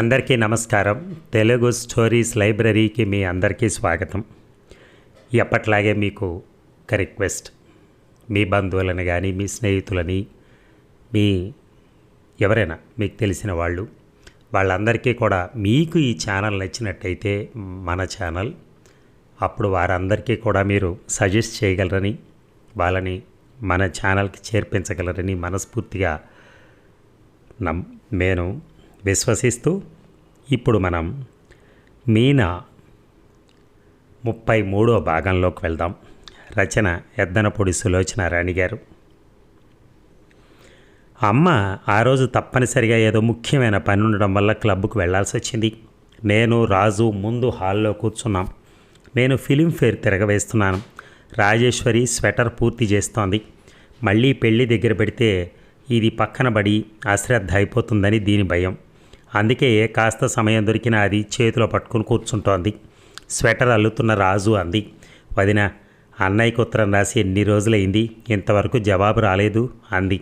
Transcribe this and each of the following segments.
అందరికీ నమస్కారం. తెలుగు స్టోరీస్ లైబ్రరీకి మీ అందరికీ స్వాగతం. ఎప్పట్లాగే మీకు ఒక రిక్వెస్ట్. మీ బంధువులని కానీ మీ స్నేహితులని మీ ఎవరైనా మీకు తెలిసిన వాళ్ళు వాళ్ళందరికీ కూడా మీకు ఈ ఛానల్ నచ్చినట్టయితే మన ఛానల్ అప్పుడు వారందరికీ కూడా మీరు సజెస్ట్ చేయగలరని వాళ్ళని మన ఛానల్కి చేర్పించగలరని మనస్ఫూర్తిగా నమ్ నేను విశ్వసిస్తూ ఇప్పుడు మనం మీనా ముప్పై మూడో భాగంలోకి వెళ్దాం. రచన ఎద్దనపొడి సులోచన రాణి గారు. అమ్మ ఆ రోజు తప్పనిసరిగా ఏదో ముఖ్యమైన పని ఉండడం వల్ల క్లబ్కు వెళ్ళాల్సి వచ్చింది. నేను రాజు ముందు హాల్లో కూర్చున్నాం. నేను ఫిలింఫేర్ తిరగవేస్తున్నాను. రాజేశ్వరి స్వెటర్ పూర్తి చేస్తోంది. మళ్ళీ పెళ్ళి దగ్గర పెడితే ఇది పక్కన పడి అశ్రద్ధ అయిపోతుందని దీని భయం. అందుకే కాస్త సమయం దొరికినా అది చేతిలో పట్టుకుని కూర్చుంటోంది. స్వెటర్ అల్లుతున్న రాజు అంది. వదిన అన్నయ్యకు ఉత్తరం రాసి ఎన్ని రోజులైంది? ఇంతవరకు జవాబు రాలేదు అంది.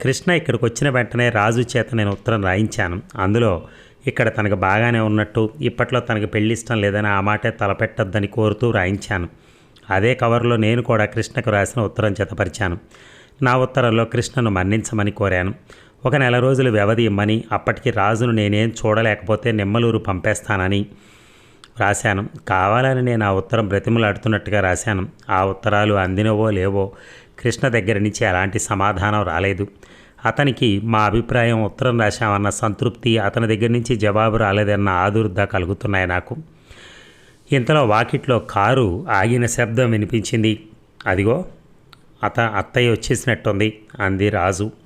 కృష్ణ ఇక్కడికి వచ్చిన వెంటనే రాజు చేత నేను ఉత్తరం రాయించాను. అందులో ఇక్కడ తనకు బాగానే ఉన్నట్టు ఇప్పట్లో తనకు పెళ్ళి ఇష్టం లేదని ఆ మాటే తలపెట్టొద్దని కోరుతూ రాయించాను. అదే కవర్లో నేను కూడా కృష్ణకు రాసిన ఉత్తరం జతపరిచాను నా ఉత్తరంలో కృష్ణను మన్నించమని కోరాను. ఒక నెల రోజులు వ్యవధి ఇమ్మని అప్పటికి రాజును నేనేం చూడలేకపోతే నిమ్మలూరు పంపేస్తానని రాశాను. కావాలని నేను ఆ ఉత్తరం బ్రతిమలాడుతున్నట్టుగా రాశాను. ఆ ఉత్తరాలు అందినవో లేవో కృష్ణ దగ్గర నుంచి ఎలాంటి సమాధానం రాలేదు. అతనికి మా అభిప్రాయం ఉత్తరం రాశామన్న సంతృప్తి అతని దగ్గర నుంచి జవాబు రాలేదన్న ఆదుర్ద కలుగుతున్నాయి నాకు. ఇంతలో వాకిట్లో కారు ఆగిన శబ్దం వినిపించింది. అదిగో అత అత్తయ్య వచ్చేసినట్టుంది అంది రాజు.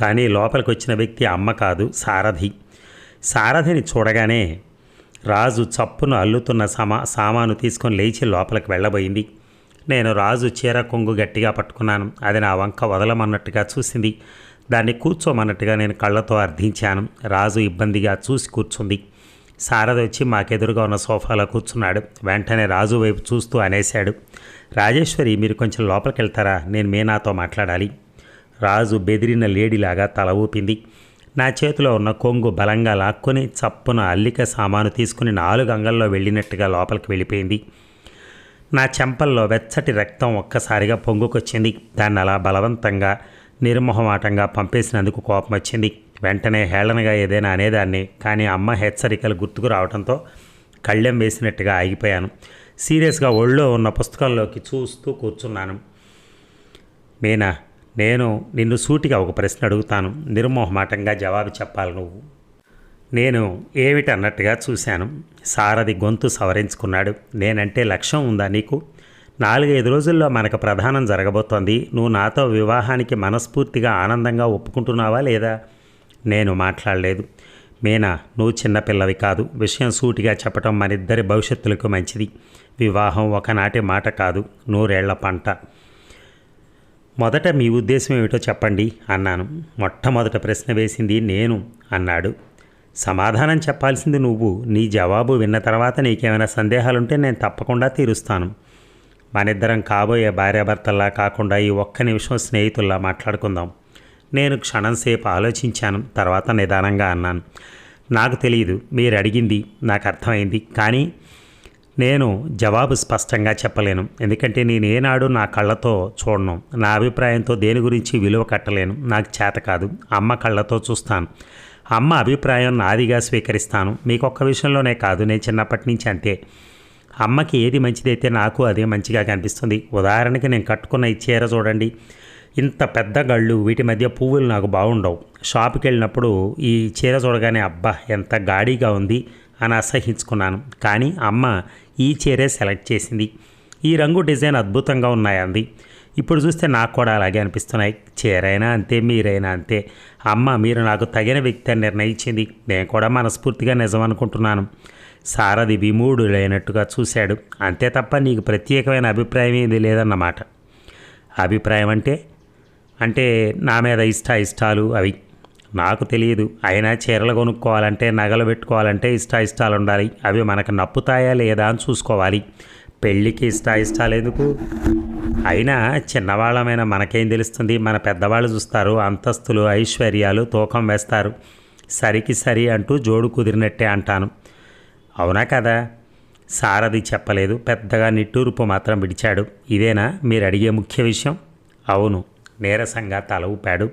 కానీ లోపలికి వచ్చిన వ్యక్తి అమ్మ కాదు సారథి. సారథిని చూడగానే రాజు చప్పును అల్లుతున్న సమా సామాను తీసుకొని లేచి లోపలికి వెళ్ళబోయింది. నేను రాజు చీర కొంగు గట్టిగా పట్టుకున్నాను. అది నా వంక వదలమన్నట్టుగా చూసింది. దాన్ని కూర్చోమన్నట్టుగా నేను కళ్ళతో అర్థించాను. రాజు ఇబ్బందిగా చూసి కూర్చుంది. సారథి వచ్చి మాకెదురుగా ఉన్న సోఫాలో కూర్చున్నాడు. వెంటనే రాజు వైపు చూస్తూ అనేశాడు. రాజేశ్వరి మీరు కొంచెం లోపలికి వెళ్తారా నేను మీనాతో మాట్లాడాలి. రాజు బెదిరిన లేడీలాగా తల ఊపింది. నా చేతిలో ఉన్న కొంగు బలంగా లాక్కొని చప్పున అల్లిక సామాను తీసుకుని నాలుగు అంగల్లో వెళ్ళినట్టుగా లోపలికి వెళ్ళిపోయింది. నా చెంపల్లో వెచ్చటి రక్తం ఒక్కసారిగా పొంగుకొచ్చింది. దాన్ని అలా బలవంతంగా నిర్మోహమాటంగా పంపేసినందుకు కోపం వచ్చింది వెంటనే హేళనగా ఏదైనా అనేదాన్ని కానీ అమ్మ హెచ్చరికలు గుర్తుకు రావడంతో కళ్ళెం వేసినట్టుగా ఆగిపోయాను. సీరియస్గా ఒళ్ళో ఉన్న పుస్తకంలోకి చూస్తూ కూర్చున్నాను. మీనా నేను నిన్ను సూటిగా ఒక ప్రశ్న అడుగుతాను. నిర్మోహమాటంగా జవాబు చెప్పాలి నువ్వు. నేను ఏమిటి అన్నట్టుగా చూశాను. సారథి గొంతు సవరించుకున్నాడు. నేనంటే లక్ష్యం ఉందా నీకు? నాలుగైదు రోజుల్లో మనకు ప్రధానం జరగబోతోంది. నువ్వు నాతో వివాహానికి మనస్ఫూర్తిగా ఆనందంగా ఒప్పుకుంటున్నావా లేదా? నేను మాట్లాడలేదు. మీనా నువ్వు చిన్నపిల్లవి కాదు. విషయం సూటిగా చెప్పటం మనిద్దరి భవిష్యత్తులకు మంచిది. వివాహం ఒకనాటి మాట కాదు. నూరేళ్ళ పంట. మొదట మీ ఉద్దేశం ఏమిటో చెప్పండి అన్నాను. మొట్టమొదట ప్రశ్న వేసింది నేను అన్నాడు. సమాధానం చెప్పాల్సింది నువ్వు. నీ జవాబు విన్న తర్వాత నీకేమైనా సందేహాలుంటే నేను తప్పకుండా తీరుస్తాను. మనిద్దరం కాబోయే భార్యాభర్తల్లా కాకుండా ఈ ఒక్క నిమిషం స్నేహితుల్లా మాట్లాడుకుందాం. నేను క్షణం సేపు ఆలోచించాను తర్వాత నిదానంగా అన్నాను. నాకు తెలియదు మీరు అడిగింది నాకు అర్థమైంది కానీ నేను జవాబు స్పష్టంగా చెప్పలేను. ఎందుకంటే నేను ఏనాడు నా కళ్ళతో చూడను. నా అభిప్రాయంతో దేని గురించి విలువ కట్టలేను. నాకు చేత కాదు. అమ్మ కళ్ళతో చూస్తాను. అమ్మ అభిప్రాయం నాదిగా స్వీకరిస్తాను. మీకు ఒక్క విషయంలోనే కాదు. నేను చిన్నప్పటి నుంచి అంతే. అమ్మకి ఏది మంచిదైతే నాకు అదే మంచిగా కనిపిస్తుంది. ఉదాహరణకి నేను కట్టుకున్న ఈ చీర చూడండి. ఇంత పెద్ద గళ్ళు వీటి మధ్య పువ్వులు నాకు బాగుండవు. షాప్కి వెళ్ళినప్పుడు ఈ చీర చూడగానే అబ్బా ఎంత గాడిగా ఉంది అని అసహించుకున్నాను. కానీ అమ్మ ఈ చీరే సెలెక్ట్ చేసింది. ఈ రంగు డిజైన్ అద్భుతంగా ఉన్నాయంది ఇప్పుడు చూస్తే నాకు కూడా అలాగే అనిపిస్తున్నాయి. చీరైనా అంతే మీరైనా అంతే. అమ్మ మీరు నాకు తగిన వ్యక్తి అని నిర్ణయించింది. నేను కూడా మనస్ఫూర్తిగా నిజం అనుకుంటున్నాను. సారథి విమూఢులైనట్టుగా చూశాడు. అంతే తప్ప నీకు ప్రత్యేకమైన అభిప్రాయం ఏది లేదన్నమాట. అభిప్రాయం అంటే? అంటే నా మీద ఇష్ట ఇష్టాలు అవి. నాకు తెలియదు. అయినా చీరలు కొనుక్కోవాలంటే నగలు పెట్టుకోవాలంటే ఇష్ట ఉండాలి అవి మనకు నప్పుతాయా లేదా అని చూసుకోవాలి. పెళ్ళికి ఇష్ట ఇష్టాలు ఎందుకు? అయినా చిన్నవాళ్ళమైన మనకేం తెలుస్తుంది? మన పెద్దవాళ్ళు చూస్తారు అంతస్తులు ఐశ్వర్యాలు తూకం వేస్తారు. సరికి సరి అంటూ జోడు కుదిరినట్టే అంటాను. అవునా కదా? సారథి చెప్పలేదు. పెద్దగా నిట్టూర్పు మాత్రం విడిచాడు. ఇదేనా? మీరు అడిగే ముఖ్య విషయం? అవును. నీరసంగా తల ఊపాడు.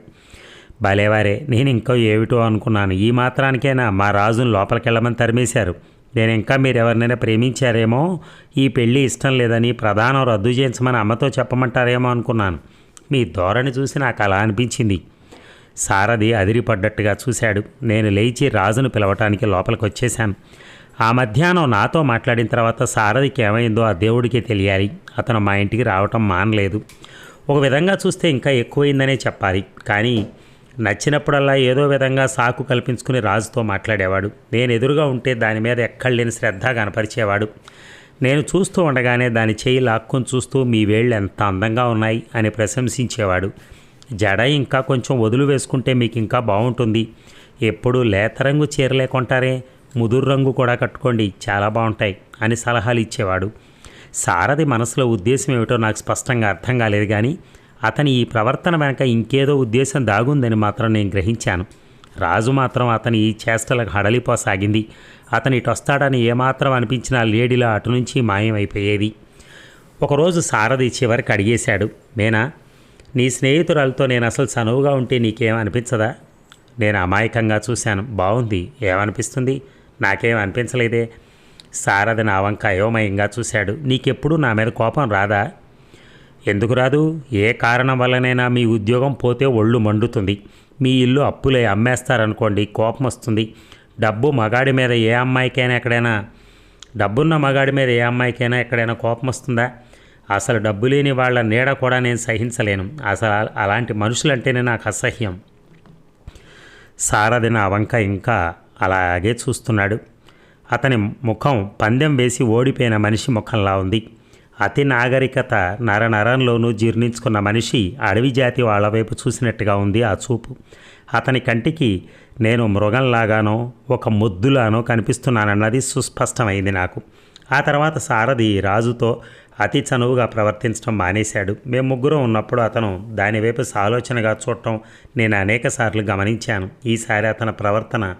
భలేవారే నేను ఇంకా ఏమిటో అనుకున్నాను. ఈ మాత్రానికైనా? మా రాజును లోపలికెళ్ళమని తరిమేశారు. నేను ఇంకా మీరు ఎవరినైనా ప్రేమించారేమో? ఈ పెళ్ళి ఇష్టం లేదని ప్రధానం రద్దు చేయించమని అమ్మతో చెప్పమంటారేమో అనుకున్నాను. మీ ధోరణి చూసి నాకు అలా అనిపించింది. సారథి అదిరిపడ్డట్టుగా చూశాడు. నేను లేచి రాజును పిలవటానికి లోపలికి వచ్చేశాను ఆ మధ్యాహ్నం నాతో మాట్లాడిన తర్వాత సారథికి ఏమైందో ఆ దేవుడికి తెలియాలి. అతను మా ఇంటికి రావటం మానలేదు. ఒక విధంగా చూస్తే ఇంకా ఎక్కువైందనే చెప్పాలి. కానీ నచ్చినప్పుడల్లా ఏదో విధంగా సాకు కల్పించుకుని రాజుతో మాట్లాడేవాడు. నేను ఎదురుగా ఉంటే దాని మీద ఎక్కడలేని శ్రద్ధ కనపరిచేవాడు. నేను చూస్తూ ఉండగానే దాని చేయి లాక్కొని చూస్తూ మీ వేళ్ళు ఎంత అందంగా ఉన్నాయి? అని ప్రశంసించేవాడు. జడ ఇంకా కొంచెం వదులు వేసుకుంటే మీకు ఇంకా బాగుంటుంది. ఎప్పుడు లేత రంగు చీరలే కొంటారే. ముదురు రంగు కూడా కట్టుకోండి. చాలా బాగుంటాయి అని సలహాలు ఇచ్చేవాడు. సారథి మనసులో ఉద్దేశం ఏమిటో నాకు స్పష్టంగా అర్థం కాలేదు కానీ అతని ఈ ప్రవర్తన వెనక ఇంకేదో ఉద్దేశం దాగుందని మాత్రం నేను గ్రహించాను. రాజు మాత్రం అతని ఈ చేష్టలకు హడలిపోసాగింది. అతని ఇటు వస్తాడని ఏమాత్రం అనిపించినా లేడీలో అటు నుంచి మాయమైపోయేది. ఒకరోజు సారథి చివరికి అడిగేశాడు మేనా నీ స్నేహితురాలతో నేను అసలు చనువుగా ఉంటే నీకేం అనిపించదా? నేను అమాయకంగా చూశాను. బాగుంది ఏమనిపిస్తుంది? నాకేం అనిపించలేదే. సారథి నా వంక అయోమయంగా చూశాడు నీకెప్పుడు నా మీద కోపం రాదా? ఎందుకు రాదు? ఏ కారణం వల్లనైనా మీ ఉద్యోగం పోతే ఒళ్ళు మండుతుంది. మీ ఇల్లు అప్పులే అమ్మేస్తారనుకోండి కోపం వస్తుంది. డబ్బు మగాడి మీద ఏ అమ్మాయికైనా ఎక్కడైనా డబ్బున్న మగాడి మీద ఏ అమ్మాయికైనా ఎక్కడైనా కోపం వస్తుందా? అసలు డబ్బు లేని వాళ్ళ నీడ కూడా నేను సహించలేను. అసలు అలాంటి మనుషులంటేనే నాకు అసహ్యం. సారథి నా వంక ఇంకా అలాగే చూస్తున్నాడు. అతని ముఖం పందెం వేసి ఓడిపోయిన మనిషి ముఖంలా ఉంది. అతి నాగరికత నరనరంలోనూ జీర్ణించుకున్న మనిషి అడవి జాతి వాళ్ళ వైపు చూసినట్టుగా ఉంది ఆ చూపు. అతని కంటికి నేను మృగంలాగానో ఒక ముద్దులానో కనిపిస్తున్నానన్నది సుస్పష్టమైంది నాకు. ఆ తర్వాత సారథి రాజుతో అతి చనువుగా ప్రవర్తించడం మానేశాడు. మేము ముగ్గురం ఉన్నప్పుడు అతను దానివైపు సాలోచనగా చూడటం నేను అనేకసార్లు గమనించాను. ఈసారి అతని ప్రవర్తన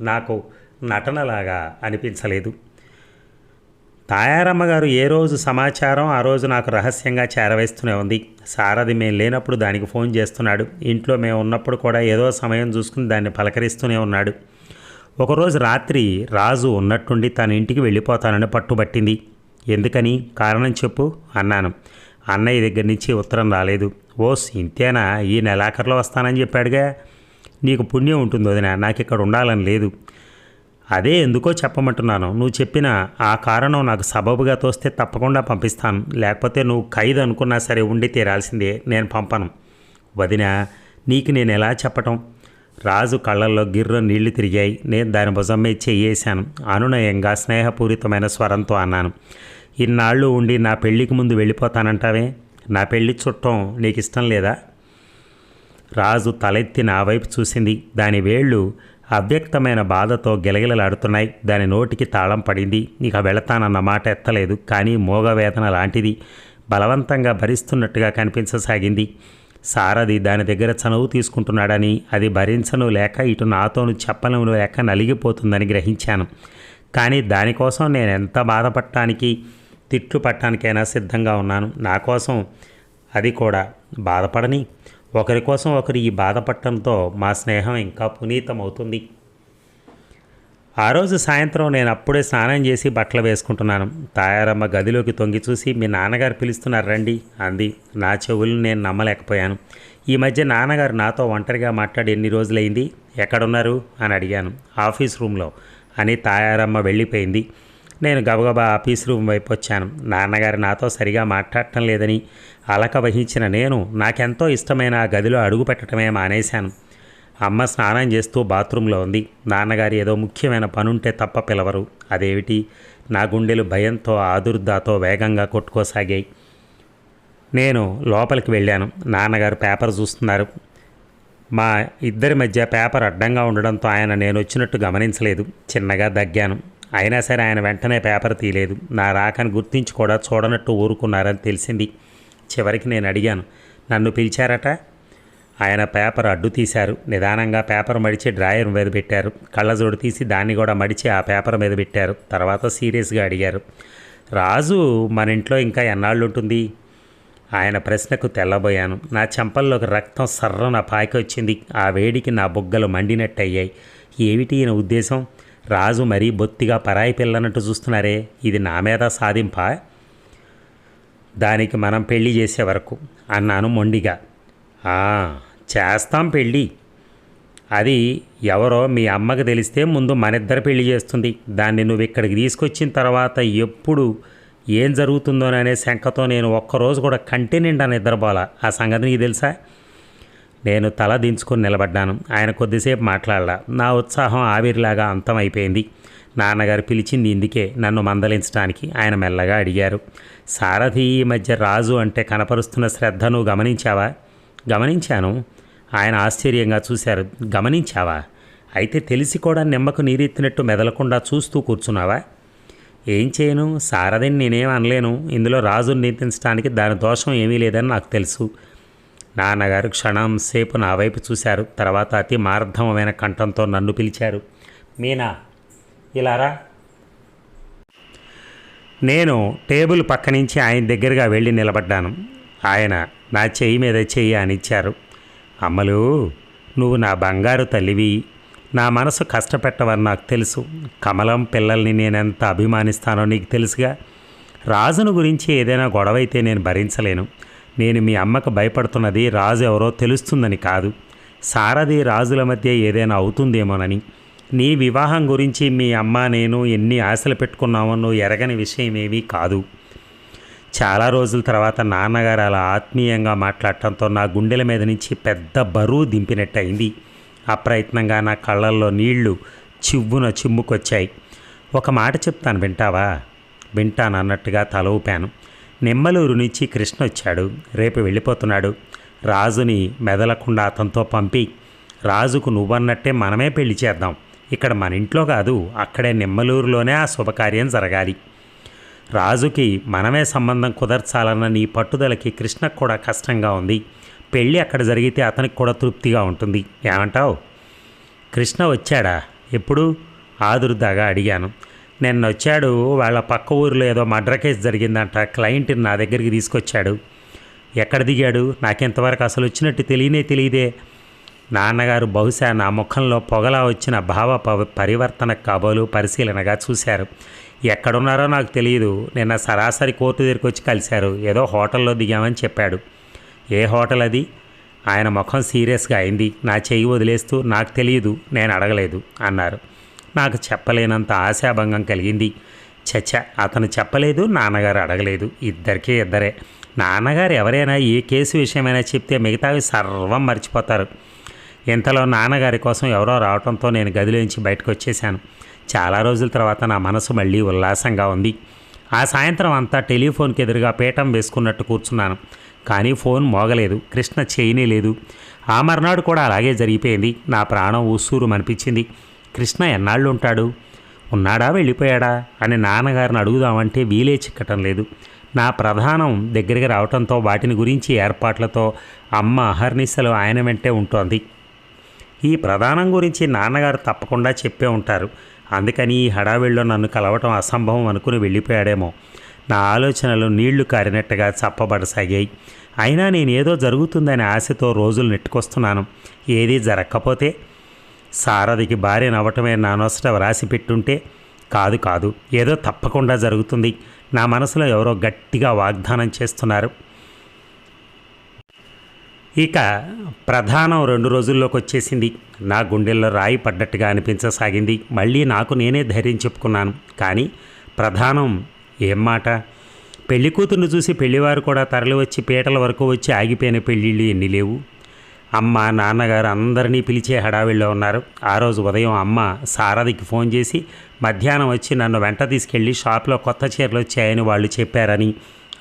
నాకు నటనలాగా అనిపించలేదు. తాయారమ్మ గారు ఏ రోజు సమాచారం ఆ రోజు నాకు రహస్యంగా చేరవేస్తూనే ఉంది. సారథి మేము లేనప్పుడు దానికి ఫోన్ చేస్తున్నాడు. ఇంట్లో మేము ఉన్నప్పుడు కూడా ఏదో సమయం చూసుకుని దాన్ని పలకరిస్తూనే ఉన్నాడు. ఒకరోజు రాత్రి రాజు ఉన్నట్టుండి తన ఇంటికి వెళ్ళిపోతానని పట్టుబట్టింది. ఎందుకని? కారణం చెప్పు అన్నాను. అన్నయ్య దగ్గర నుంచి ఉత్తరం రాలేదు. ఓస్ ఇంతేనా? ఈ నెలాఖరులో వస్తానని చెప్పాడుగా? నీకు పుణ్యం ఉంటుంది వదిన నాకు ఇక్కడ ఉండాలని లేదు. అదే ఎందుకో చెప్పమంటున్నాను. నువ్వు చెప్పిన ఆ కారణం నాకు సబబుగా తోస్తే తప్పకుండా పంపిస్తాను. లేకపోతే నువ్వు ఖైదు అనుకున్నా సరే ఉండి తీరాల్సిందే. నేను పంపను. వదిన నీకు నేను ఎలా చెప్పటం? రాజు కళ్ళల్లో గిర్ర నీళ్ళు తిరిగాయి. నేను దాని భుజం మీద చెయ్యేశాను అనునయంగా స్నేహపూరితమైన స్వరంతో అన్నాను. ఇన్నాళ్ళు ఉండి నా పెళ్ళికి ముందు వెళ్ళిపోతానంటావే? నా పెళ్ళి చుట్టం నీకు ఇష్టం లేదా? రాజు తలెత్తి నా వైపు చూసింది. దాని వేళ్ళు అవ్యక్తమైన బాధతో గిలగిలలాడుతున్నాయి. దాని నోటికి తాళం పడింది. ఇక వెళతానన్న మాట ఎత్తలేదు. కానీ మోగవేదన లాంటిది. బలవంతంగా భరిస్తున్నట్టుగా కనిపించసాగింది. సారథి దాని దగ్గర చనువు తీసుకుంటున్నాడని అది భరించను లేక ఇటు నాతోను చెప్పను లేక నలిగిపోతుందని గ్రహించాను. కానీ దానికోసం నేను ఎంత బాధపడటానికి తిట్లు పట్టడానికైనా సిద్ధంగా ఉన్నాను. నా కోసం అది కూడా. బాధపడని ఒకరి కోసం ఒకరు ఈ బాధపడటంతో మా స్నేహం ఇంకా పునీతమవుతుంది. ఆ రోజు సాయంత్రం నేను అప్పుడే స్నానం చేసి బట్టలు వేసుకుంటున్నాను. తాయారమ్మ గదిలోకి తొంగి చూసి మీ నాన్నగారు పిలుస్తున్నారు రండి అంది. నా చెవులు నేను నమ్మలేకపోయాను. ఈ మధ్య నాన్నగారు నాతో ఒంటరిగా మాట్లాడి ఎన్ని రోజులైంది? ఎక్కడున్నారు? అని అడిగాను. ఆఫీస్ రూమ్లో అని తాయారమ్మ వెళ్ళిపోయింది. నేను గబగబా ఆఫీస్ రూమ్ వైపు వచ్చాను. నాన్నగారు నాతో సరిగా మాట్లాడటం లేదని అలక వహించిన నేను నాకెంతో ఇష్టమైన ఆ గదిలో అడుగుపెట్టడమే మానేశాను. అమ్మ స్నానం చేస్తూ బాత్రూంలో ఉంది. నాన్నగారు ఏదో ముఖ్యమైన పనుంటే తప్ప పిలవరు. అదేమిటి? నా గుండెలు భయంతో ఆదుర్దాతో వేగంగా కొట్టుకోసాగాయి. నేను లోపలికి వెళ్ళాను. నాన్నగారు పేపర్ చూస్తున్నారు. మా ఇద్దరి మధ్య పేపర్ అడ్డంగా ఉండడంతో ఆయన నేను వచ్చినట్టు గమనించలేదు. చిన్నగా దగ్గాను. అయినా సరే ఆయన వెంటనే పేపర్ తీయలేదు. నా రాకని గుర్తించి కూడా చూడనట్టు ఊరుకున్నారని తెలిసింది. చివరికి నేను అడిగాను నన్ను పిలిచారట? ఆయన పేపర్ అడ్డు తీశారు. నిదానంగా పేపర్ మడిచి డ్రాయర్ మీద పెట్టారు. కళ్ళజోడు తీసి దాన్ని కూడా మడిచి ఆ పేపర్ మీద పెట్టారు. తర్వాత సీరియస్గా అడిగారు రాజు మన ఇంట్లో ఇంకా ఎన్నాళ్ళు ఉంటుంది ఆయన ప్రశ్నకు తెల్లబోయాను నా చెంపల్లోకి రక్తం సర్రన పాకి వచ్చింది. ఆ వేడికి నా బుగ్గలు మండినట్టయ్యాయి. ఏమిటి ఈయన ఉద్దేశం? రాజు మరీ బొత్తిగా పరాయి పిల్లనట్టు చూస్తున్నారే. ఇది నా మీద సాధింపా? దానికి మనం పెళ్ళి చేసే వరకు అన్నాను మొండిగా. చేస్తాం పెళ్ళి అది ఎవరో మీ అమ్మకి తెలిస్తే ముందు మనిద్దరు పెళ్ళి చేస్తుంది. దాన్ని నువ్వు ఇక్కడికి తీసుకొచ్చిన తర్వాత ఎప్పుడు ఏం జరుగుతుందోననే శంకతో నేను ఒక్కరోజు కూడా కంటి నిండా నిద్రపోలా. ఆ సంగతి నీకు తెలుసా? నేను తల దించుకొని నిలబడ్డాను. ఆయన కొద్దిసేపు మాట్లాడలా. నా ఉత్సాహం ఆవిరిలాగా అంతమైపోయింది. నాన్నగారు పిలిచింది ఇందుకే నన్ను మందలించడానికి ఆయన మెల్లగా అడిగారు. సారథి ఈ మధ్య రాజు అంటే కనపరుస్తున్న శ్రద్ధను గమనించావా? గమనించాను. ఆయన ఆశ్చర్యంగా చూశారు. గమనించావా? అయితే తెలిసి కూడా నిమ్మకు నీరెత్తినట్టు మెదలకుండా చూస్తూ కూర్చున్నావా? ఏం చేయను? సారథిని నేనేం అనలేను. ఇందులో రాజుని నిందించడానికి దాని దోషం ఏమీ లేదని నాకు తెలుసు. నాన్నగారు క్షణం సేపు నా వైపు చూశారు. తర్వాత అతి మార్ధమమైన కంఠంతో నన్ను పిలిచారు. మీనా ఇలారా నేను టేబుల్ పక్క నుంచి ఆయన దగ్గరగా వెళ్ళి నిలబడ్డాను. ఆయన నా చెయ్యి మీద చెయ్యి అనిచ్చారు అమ్మలు నువ్వు నా బంగారు తల్లివి. నా మనసు కష్టపెట్టవని నాకు తెలుసు. కమలం పిల్లల్ని నేనెంత అభిమానిస్తానో నీకు తెలుసుగా. రాజును గురించి ఏదైనా గొడవైతే నేను భరించలేను. నేను మీ అమ్మకు భయపడుతున్నది రాజు ఎవరో తెలుస్తుందని కాదు. సారథి రాజుల మధ్య ఏదైనా అవుతుందేమోనని. నీ వివాహం గురించి మీ అమ్మ నేను ఎన్ని ఆశలు పెట్టుకున్నామో నువ్వు ఎరగని విషయం ఏమీ కాదు. చాలా రోజుల తర్వాత నాన్నగారు అలా ఆత్మీయంగా మాట్లాడటంతో నా గుండెల మీద నుంచి పెద్ద బరువు దింపినట్టయింది. అప్రయత్నంగా నా కళ్ళల్లో నీళ్ళు చివ్వున చిమ్ముకొచ్చాయి. ఒక మాట చెప్తాను వింటావా? వింటాను అన్నట్టుగా తల ఊపాను. నిమ్మలూరు నుంచి కృష్ణ వచ్చాడు. రేపు వెళ్ళిపోతున్నాడు. రాజుని మెదలకుండా అతనితో పంపి రాజుకు నువ్వన్నట్టే మనమే పెళ్ళి చేద్దాం. ఇక్కడ మన ఇంట్లో కాదు అక్కడే నిమ్మలూరులోనే ఆ శుభకార్యం జరగాలి. రాజుకి మనమే సంబంధం కుదర్చాలన్న నీ పట్టుదలకి కృష్ణకు కూడా కష్టంగా ఉంది. పెళ్ళి అక్కడ జరిగితే అతనికి కూడా తృప్తిగా ఉంటుంది. ఏమంటావు? కృష్ణ వచ్చాడా? ఎప్పుడు? ఆదురుదాగా అడిగాను. నిన్న వచ్చాడు వాళ్ళ పక్క ఊరిలో ఏదో మర్డర్ కేసు జరిగిందంట క్లయింట్ని నా దగ్గరికి తీసుకొచ్చాడు. ఎక్కడ దిగాడు? నాకెంతవరకు అసలు వచ్చినట్టు తెలియనే తెలియదే. నాన్నగారు బహుశా నా ముఖంలో పొగలా వచ్చిన భావ ప- పరివర్తన కబోలు పరిశీలనగా చూశారు. ఎక్కడున్నారో నాకు తెలియదు. నిన్న సరాసరి కోర్టు దగ్గరికి వచ్చి కలిశారు. ఏదో హోటల్లో దిగామని చెప్పాడు. ఏ హోటల్ అది? ఆయన ముఖం సీరియస్గా అయింది. నా చెయ్యి వదిలేస్తూ నాకు తెలియదు. నేను అడగలేదు అన్నారు. నాకు చెప్పలేనంత ఆశాభంగం కలిగింది. చచ్చ అతను చెప్పలేదు నాన్నగారు అడగలేదు. ఇద్దరికీ ఇద్దరే. నాన్నగారు ఎవరైనా ఏ కేసు విషయమైనా చెప్తే మిగతావి సర్వం మర్చిపోతారు. ఇంతలో నాన్నగారి కోసం ఎవరో రావడంతో నేను గదిలోంచి బయటకు వచ్చేసాను చాలా రోజుల తర్వాత నా మనసు మళ్ళీ ఉల్లాసంగా ఉంది. ఆ సాయంత్రం అంతా టెలిఫోన్కి ఎదురుగా పీఠం వేసుకున్నట్టు కూర్చున్నాను. కానీ ఫోన్ మోగలేదు. కృష్ణ చేయనే లేదు. ఆ మర్నాడు కూడా అలాగే జరిగిపోయింది. నా ప్రాణం ఉస్సూరు అనిపించింది కృష్ణ ఎన్నాళ్ళు ఉంటాడు ఉన్నాడా? వెళ్ళిపోయాడా? అని నాన్నగారిని అడుగుదామంటే వీలే చిక్కటం లేదు. నా ప్రధానం దగ్గరికి రావటంతో వాటిని గురించి ఏర్పాట్లతో అమ్మ అహర్నిశలు ఆయన వెంటే ఉంటోంది. ఈ ప్రధానం గురించి నాన్నగారు తప్పకుండా చెప్పే ఉంటారు. అందుకని ఈ హడావిడిలో నన్ను కలవటం అసంభవం అనుకుని వెళ్ళిపోయాడేమో. నా ఆలోచనలు నీళ్ళు కారినట్టుగా చప్పబడసాగాయి. అయినా నేనేదో జరుగుతుందనే ఆశతో రోజులు నెట్టుకొస్తున్నాను. ఏదీ జరగకపోతే సారథికి భార్య నవ్వటమే నా నొసట వ్రాసి పెట్టుంటే కాదు కాదు ఏదో తప్పకుండా జరుగుతుంది. నా మనసులో ఎవరో గట్టిగా వాగ్దానం చేస్తున్నారు. ఇక ప్రధానం రెండు రోజుల్లోకి వచ్చేసింది. నా గుండెల్లో రాయి పడ్డట్టుగా అనిపించసాగింది. మళ్ళీ నాకు నేనే ధైర్యం చెప్పుకున్నాను. కానీ ప్రధానం ఏం మాట? పెళ్ళి కూతుర్ని చూసి పెళ్ళివారు కూడా తరలి వచ్చి పీటల వరకు వచ్చి ఆగిపోయిన పెళ్ళిళ్ళు ఎన్ని లేవు? అమ్మ నాన్నగారు అందరినీ పిలిచే హడావిడిలో ఉన్నారు. ఆ రోజు ఉదయం అమ్మ సారథికి ఫోన్ చేసి మధ్యాహ్నం వచ్చి నన్ను వెంట తీసుకెళ్ళి షాప్లో కొత్త చీరలు వచ్చాయని వాళ్ళు చెప్పారని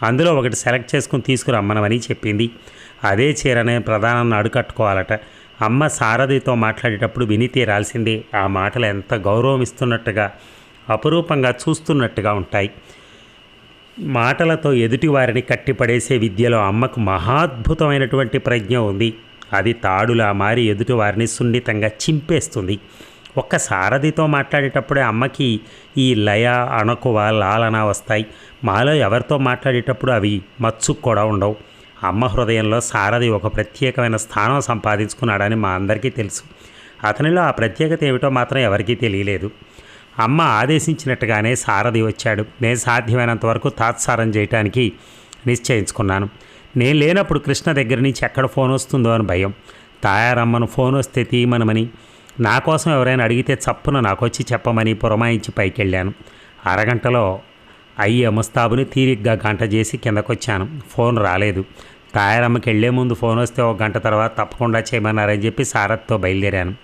అందులో ఒకటి సెలెక్ట్ చేసుకుని తీసుకురమ్మనమని చెప్పింది. అదే చీరనే ప్రధానాన్ని అడుకట్టుకోవాలట అమ్మ సారథితో మాట్లాడేటప్పుడు విని తీరాల్సిందే ఆ మాటలు ఎంత గౌరవం ఇస్తున్నట్టుగా అపురూపంగా చూస్తున్నట్టుగా ఉంటాయి. మాటలతో ఎదుటివారిని కట్టిపడేసే విద్యలో అమ్మకు మహాద్భుతమైనటువంటి ప్రజ్ఞ ఉంది. అది తాడులా మారి ఎదుటివారిని సున్నితంగా చింపేస్తుంది. ఒక్క సారథితో మాట్లాడేటప్పుడే అమ్మకి ఈ లయ అణకువ లాలన వస్తాయి. మాలో ఎవరితో మాట్లాడేటప్పుడు అవి మచ్చుకు కూడా ఉండవు. అమ్మ హృదయంలో సారథి ఒక ప్రత్యేకమైన స్థానం సంపాదించుకున్నాడని మా అందరికీ తెలుసు. అతనిలో ఆ ప్రత్యేకత ఏమిటో మాత్రం ఎవరికీ తెలియలేదు. అమ్మ ఆదేశించినట్టుగానే సారథి వచ్చాడు. నేను సాధ్యమైనంత వరకు తాత్సారం చేయటానికి నిశ్చయించుకున్నాను. నేను లేనప్పుడు కృష్ణ దగ్గర నుంచి ఎక్కడ ఫోన్ వస్తుందో అని భయం. తాయారమ్మను ఫోన్ వస్తే తీయమనమని నా కోసం ఎవరైనా అడిగితే చప్పున నాకొచ్చి చెప్పమని పురమాయించి పైకెళ్ళాను. అరగంటలో అయ్యి అమస్తాబుని తీరిగ్గా గంట చేసి కిందకొచ్చాను. ఫోన్ రాలేదు. తాయారమ్మకి వెళ్ళే ముందు ఫోన్ వస్తే ఒక గంట తర్వాత తప్పకుండా చేయమన్నారని చెప్పి సారథ్తో బయలుదేరాను.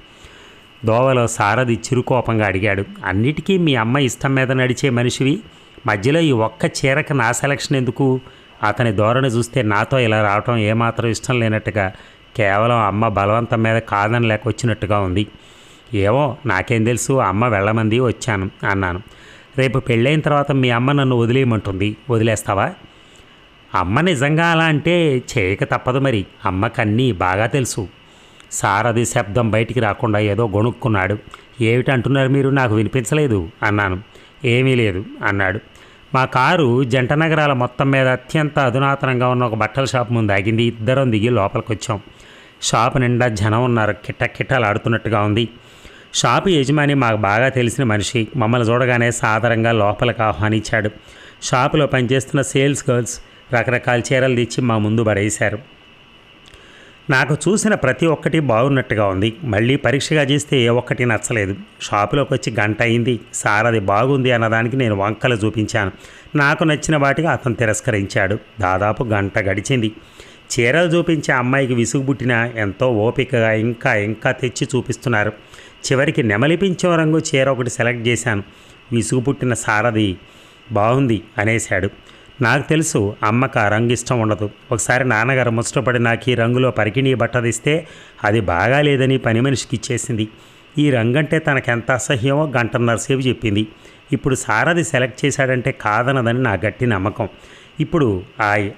దోవలో సారథి చిరుకోపంగా అడిగాడు అన్నిటికీ మీ అమ్మ ఇష్టం మీద నడిచే మనిషివి. మధ్యలో ఈ ఒక్క చీరకు నా సెలక్షన్ ఎందుకు? అతని ధోరణి చూస్తే నాతో ఇలా రావటం ఏమాత్రం ఇష్టం లేనట్టుగా కేవలం అమ్మ బలవంతం మీద కాదని లేక వచ్చినట్టుగా ఉంది. ఏమో నాకేం తెలుసు అమ్మ వెళ్ళమంది వచ్చాను అన్నాను. రేపు పెళ్ళైన తర్వాత మీ అమ్మ నన్ను వదిలేయమంటుంది. వదిలేస్తావా? అమ్మ నిజంగా అలా అంటే చేయక తప్పదు మరి. అమ్మకన్నీ బాగా తెలుసు. సారది శబ్దం బయటికి రాకుండా ఏదో గొణుక్కున్నాడు. ఏమిటంటున్నారు మీరు? నాకు వినిపించలేదు అన్నాను. ఏమీ లేదు అన్నాడు. మా కారు జంట నగరాల మొత్తం మీద అత్యంత అధునాతనంగా ఉన్న ఒక బట్టల షాప్ ముందు ఆగింది. ఇద్దరం దిగి లోపలికి వచ్చాం షాప్ నిండా జనం ఉన్నారు. కిట్ట కిట్టలాడుతున్నట్టుగా ఉంది. షాపు యజమాని మాకు బాగా తెలిసిన మనిషి. మమ్మల్ని చూడగానే సాదరంగా లోపలికి ఆహ్వానించాడు. షాపులో పనిచేస్తున్న సేల్స్ గర్ల్స్ రకరకాల చీరలు తెచ్చి మా ముందు పడేశారు. నాకు చూసిన ప్రతి ఒక్కటి బాగున్నట్టుగా ఉంది. మళ్ళీ పరీక్షగా చేస్తే ఏ ఒక్కటి నచ్చలేదు. షాపులోకి వచ్చి గంట అయింది. సార్ అది బాగుంది అన్నదానికి నేను వంకలు చూపించాను. నాకు నచ్చిన వాటికి అతను తిరస్కరించాడు. దాదాపు గంట గడిచింది. చీరలు చూపించే అమ్మాయికి విసుగుబుట్టిన ఎంతో ఓపికగా ఇంకా ఇంకా తెచ్చి చూపిస్తున్నారు. చివరికి నెమలిపించే రంగు చీర ఒకటి సెలెక్ట్ చేశాను. విసుగు పుట్టిన సారథి బాగుంది అనేశాడు. నాకు తెలుసు అమ్మకు ఆ రంగు ఇష్టం ఉండదు. ఒకసారి నాన్నగారు ముష్టపడి నాకు ఈ రంగులో పరికిణీ బట్టదిస్తే అది బాగాలేదని పని మనిషికి ఇచ్చేసింది. ఈ రంగంటే తనకెంత అసహ్యమో గంటన్నర సేపు చెప్పింది. ఇప్పుడు సారథి సెలెక్ట్ చేశాడంటే కాదనదని నా గట్టి నమ్మకం. ఇప్పుడు ఆ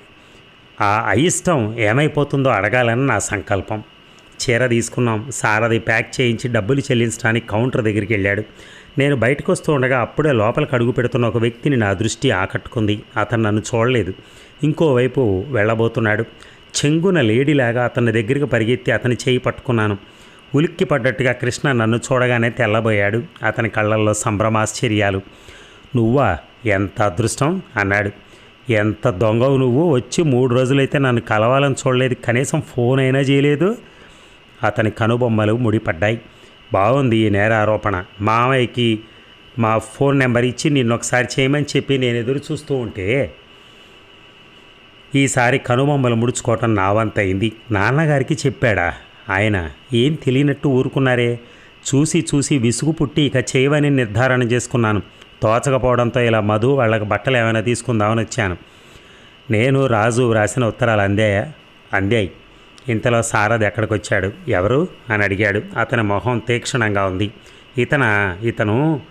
ఆ అయిష్టం ఏమైపోతుందో అడగాలని నా సంకల్పం. చీర తీసుకున్నాం. సారది ప్యాక్ చేయించి డబ్బులు చెల్లించడానికి కౌంటర్ దగ్గరికి వెళ్ళాడు. నేను బయటకు వస్తూ ఉండగా అప్పుడే లోపలికి అడుగు పెడుతున్న ఒక వ్యక్తిని నా దృష్టి ఆకట్టుకుంది. అతను నన్ను చూడలేదు. ఇంకోవైపు వెళ్ళబోతున్నాడు. చెంగున లేడీలాగా అతని దగ్గరికి పరిగెత్తి అతని చేయి పట్టుకున్నాను. ఉలిక్కి పడ్డట్టుగా కృష్ణ నన్ను చూడగానే తెల్లబోయాడు. అతని కళ్ళల్లో సంభ్రమాశ్చర్యాలు. నువ్వా? ఎంత అదృష్టం? అన్నాడు. ఎంత దొంగవు నువ్వు? వచ్చి మూడు రోజులైతే నన్ను కలవాలని చూడలేదు. కనీసం ఫోన్ అయినా చేయలేదు. అతని కనుబొమ్మలు ముడిపడ్డాయి. బాగుంది ఈ నేర ఆరోపణ. మామయ్యకి మా ఫోన్ నెంబర్ ఇచ్చి నిన్ను ఒకసారి చేయమని చెప్పి నేను ఎదురు చూస్తూ ఉంటే ఈసారి కనుబొమ్మలు ముడుచుకోవటం నా అయింది. నాన్నగారికి చెప్పాడా ఆయన ఏం తెలియనట్టు ఊరుకున్నారే? చూసి చూసి విసుగు పుట్టి ఇక చేయవని నిర్ధారణ చేసుకున్నాను. తోచకపోవడంతో ఇలా మధు వాళ్ళకి బట్టలు ఏమైనా తీసుకుందామని వచ్చాను. నేను రాజు వ్రాసిన ఉత్తరాలు అందాయా అందాయి ఇంతలో సారథ్ ఎక్కడికి వచ్చాడు ఎవరు? అని అడిగాడు. అతని మొహం తీక్షణంగా ఉంది. ఇతన? ఇతను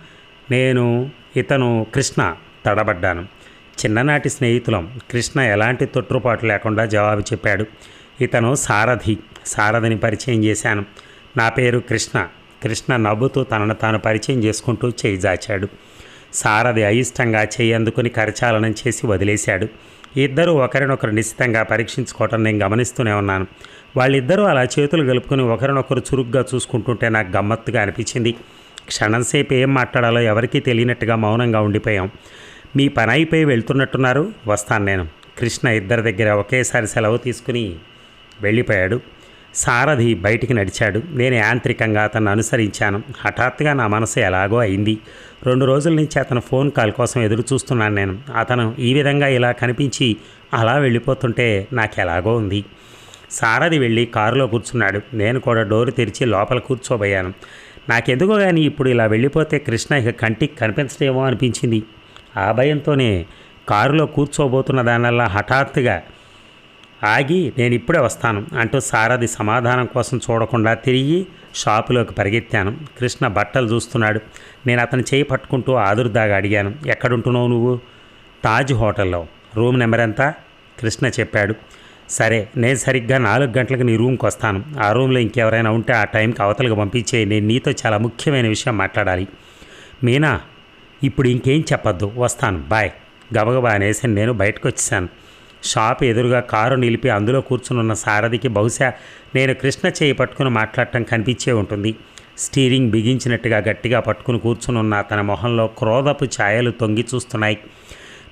నేను ఇతను కృష్ణ తడబడ్డాను. చిన్ననాటి స్నేహితులం. కృష్ణ ఎలాంటి తొట్టుపాటు లేకుండా జవాబు చెప్పాడు. ఇతను సారథి. సారథిని పరిచయం చేశాను. నా పేరు కృష్ణ. కృష్ణ నవ్వుతూ తనను తాను పరిచయం చేసుకుంటూ చేయి జాచాడు. సారథి అయిష్టంగా చేయి అందుకుని కరచాలనం చేసి వదిలేశాడు. ఇద్దరు ఒకరినొకరు నిశ్చితంగా పరీక్షించుకోవటం నేను గమనిస్తూనే ఉన్నాను. వాళ్ళిద్దరూ అలా చేతులు కలుపుకొని ఒకరినొకరు చురుగ్గా చూసుకుంటుంటే నాకు గమ్మత్తుగా అనిపించింది. క్షణంసేపు ఏం మాట్లాడాలో ఎవరికీ తెలియనట్టుగా మౌనంగా ఉండిపోయాం. మీ పని అయిపోయి వెళ్తున్నట్టున్నారు. వస్తాను నేను. కృష్ణ ఇద్దరి దగ్గర ఒకేసారి సెలవు తీసుకుని వెళ్ళిపోయాడు. సారథి బయటికి నడిచాడు. నేను యాంత్రికంగా అతన్ని అనుసరించాను. హఠాత్తుగా నా మనసు ఎలాగో అయింది. రెండు రోజుల నుంచి అతను ఫోన్ కాల్ కోసం ఎదురు చూస్తున్నాను నేను. అతను ఈ విధంగా ఇలా కనిపించి అలా వెళ్ళిపోతుంటే నాకు ఎలాగో ఉంది. సారథి వెళ్ళి కారులో కూర్చున్నాడు. నేను కూడా డోరు తెరిచి లోపల కూర్చోబోయాను. నాకెందుకో కానీ ఇప్పుడు ఇలా వెళ్ళిపోతే కృష్ణ ఇక కంటికి కనిపించడేమో అనిపించింది. ఆ భయంతోనే కారులో కూర్చోబోతున్న దానివల్ల హఠాత్తుగా ఆగి నేను ఇప్పుడే వస్తాను అంటూ సారథి సమాధానం కోసం చూడకుండా తిరిగి షాపులోకి పరిగెత్తాను. కృష్ణ బట్టలు చూస్తున్నాడు. నేను అతని చేయి పట్టుకుంటూ ఆదురుదాగా అడిగాను ఎక్కడుంటున్నావు నువ్వు? తాజ్ హోటల్లో. రూమ్ నెంబర్ ఎంత? కృష్ణ చెప్పాడు. సరే నేను సరిగ్గా నాలుగు గంటలకు నీ రూమ్కి వస్తాను. ఆ రూమ్లో ఇంకెవరైనా ఉంటే ఆ టైంకి అవతలకు పంపించే నేను నీతో చాలా ముఖ్యమైన విషయం మాట్లాడాలి. మీనా ఇప్పుడు ఇంకేం చెప్పొద్దు. వస్తాను. బాయ్. గబగబా అనేసి నేను బయటకు వచ్చేసాను షాప్ ఎదురుగా కారు నిలిపి అందులో కూర్చునున్న సారథికి బహుశా నేను కృష్ణ చేయి పట్టుకుని మాట్లాడటం కనిపించే ఉంటుంది. స్టీరింగ్ బిగించినట్టుగా గట్టిగా పట్టుకుని కూర్చునున్న అతని మొహంలో క్రోధపు ఛాయలు తొంగి చూస్తున్నాయి.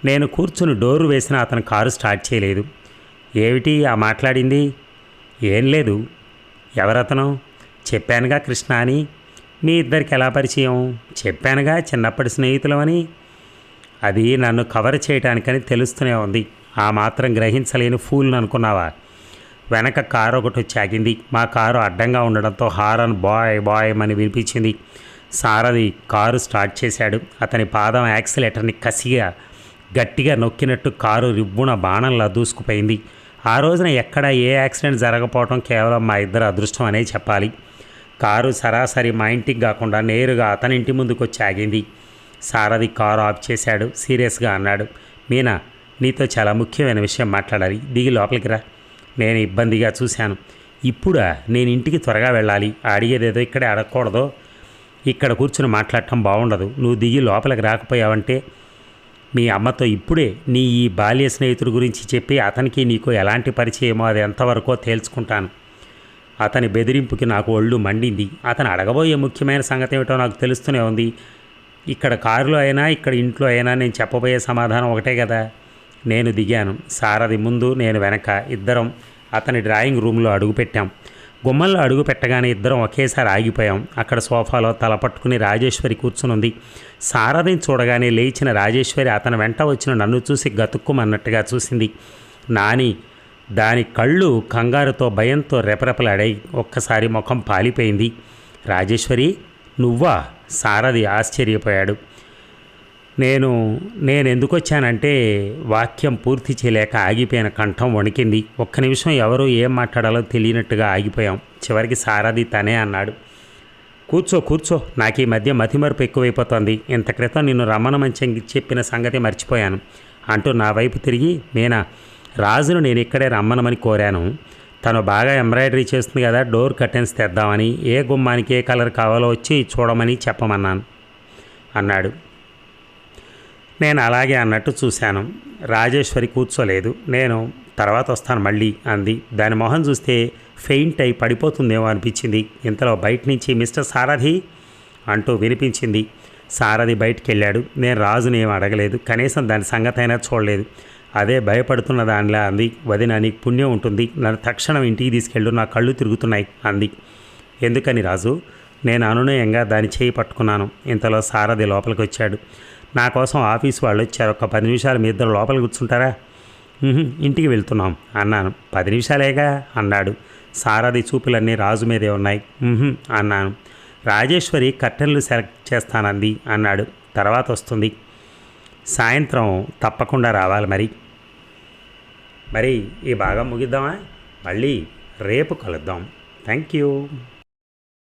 నేను కూర్చుని డోరు వేసిన అతను కారు స్టార్ట్ చేయలేదు. ఏమిటి ఆ మాట్లాడింది? ఏం లేదు. ఎవరతను? చెప్పానుగా కృష్ణ అని. మీ ఇద్దరికి ఎలా పరిచయం? చెప్పానుగా చిన్నప్పటి స్నేహితులమని. అది నన్ను కవర్ చేయడానికని తెలుస్తూనే ఉంది. ఆ మాత్రం గ్రహించలేని ఫూల్ని అనుకున్నావా? వెనక కారు ఒకటి వచ్చి ఆగింది మా కారు అడ్డంగా ఉండడంతో హారన్ బాయ్ బాయ్ అని వినిపించింది. సారథి కారు స్టార్ట్ చేశాడు. అతని పాదం యాక్సిలేటర్ని కసిగా గట్టిగా నొక్కినట్టు కారు రిబ్బున బాణంలా దూసుకుపోయింది. ఆ రోజున ఎక్కడ ఏ యాక్సిడెంట్ జరగపోవటం కేవలం మా ఇద్దరు అదృష్టం అనే చెప్పాలి. కారు సరాసరి మా ఇంటికి కాకుండా నేరుగా అతని ఇంటి ముందుకు వచ్చి ఆగింది సారథి కారు ఆఫ్ చేశాడు. సీరియస్గా అన్నాడు. మీనా నీతో చాలా ముఖ్యమైన విషయం మాట్లాడాలి. దిగి లోపలికి రా. నేను ఇబ్బందిగా చూశాను. ఇప్పుడా నేను ఇంటికి త్వరగా వెళ్ళాలి. అడిగేదేదో ఇక్కడే అడగకూడదు. ఇక్కడ కూర్చుని మాట్లాడటం బాగుండదు నువ్వు దిగి లోపలికి రాకపోయావంటే మీ అమ్మతో ఇప్పుడే నీ ఈ బాల్య స్నేహితుడి గురించి చెప్పి అతనికి నీకు ఎలాంటి పరిచయమో అది ఎంతవరకో తేల్చుకుంటాను. అతని బెదిరింపుకి నాకు ఒళ్ళు మండింది. అతను అడగబోయే ముఖ్యమైన సంగతి ఏమిటో నాకు తెలుస్తూనే ఉంది. ఇక్కడ కారులో అయినా ఇక్కడ ఇంట్లో అయినా నేను చెప్పబోయే సమాధానం ఒకటే కదా. నేను దిగాను. సారథి ముందు నేను వెనక ఇద్దరం అతని డ్రాయింగ్ రూమ్లో అడుగుపెట్టాం. గుమ్మల్లో అడుగు పెట్టగానే ఇద్దరం ఒకేసారి ఆగిపోయాం. అక్కడ సోఫాలో తల పట్టుకుని రాజేశ్వరి కూర్చునుంది. సారథిని చూడగానే లేచిన రాజేశ్వరి అతని వెంట వచ్చిన నన్ను చూసి గతుక్కుమన్నట్టుగా చూసింది. నాని దాని కళ్ళు కంగారుతో భయంతో రెపరెపలాడాయి. ఒక్కసారి ముఖం పాలిపోయింది. రాజేశ్వరి నువ్వా? సారథి ఆశ్చర్యపోయాడు. నేను నేను ఎందుకు వచ్చానంటే వాక్యం పూర్తి చేయలేక ఆగిపోయిన కంఠం వణికింది. ఒక్క నిమిషం ఎవరు ఏం మాట్లాడాలో తెలియనట్టుగా ఆగిపోయాం. చివరికి సారాది తనే అన్నాడు కూర్చో కూర్చో. నాకు ఈ మధ్య మతిమరుపు ఎక్కువైపోతుంది. ఇంత క్రితం నిన్ను రమ్మనమని చెప్పిన సంగతి మర్చిపోయాను. అంటూ నా వైపు తిరిగి మీనా రాజును నేను ఇక్కడే రమ్మనమని కోరాను. తను బాగా ఎంబ్రాయిడరీ చేస్తుంది కదా డోర్ కర్టెన్స్ తెద్దామని ఏ గుమ్మానికి ఏ కలర్ కావాలో వచ్చి చూడమని చెప్పమన్నాను అన్నాడు. నేను అలాగే అన్నట్టు చూశాను. రాజేశ్వరి కూర్చోలేదు. నేను తర్వాత వస్తాను మళ్ళీ అంది. దాని మొహం చూస్తే ఫెయింట్ అయి పడిపోతుందేమో అనిపించింది. ఇంతలో బయట నుంచి మిస్టర్ సారథి అంటూ వినిపించింది. సారథి బయటికి వెళ్ళాడు నేను రాజుని ఏం అడగలేదు. కనీసం దాని సంగతి అయినా చూడలేదు. అదే భయపడుతున్న దానిలా అంది. వదిన నీకు పుణ్యం ఉంటుంది. నన్ను తక్షణం ఇంటికి తీసుకెళ్ళు. నా కళ్ళు తిరుగుతున్నాయి అంది. ఎందుకని రాజు? నేను అనునయంగా దాని చేయి పట్టుకున్నాను. ఇంతలో సారథి లోపలికి వచ్చాడు నా కోసం ఆఫీస్ వాళ్ళు వచ్చారు. ఒక పది నిమిషాలు మీ ఇద్దరు లోపల కూర్చుంటారా? ఇంటికి వెళ్తున్నాం అన్నాను. పది నిమిషాలేగా? అన్నాడు. సారాది చూపులన్నీ రాజు మీదే ఉన్నాయి. అన్నాను. రాజేశ్వరి కర్టెన్లు సెలెక్ట్ చేస్తానంది అన్నాడు. తర్వాత వస్తుంది. సాయంత్రం తప్పకుండా రావాలి మరి. మరి ఈ భాగం ముగిద్దామా? మళ్ళీ రేపు కలుద్దాం. Thank you.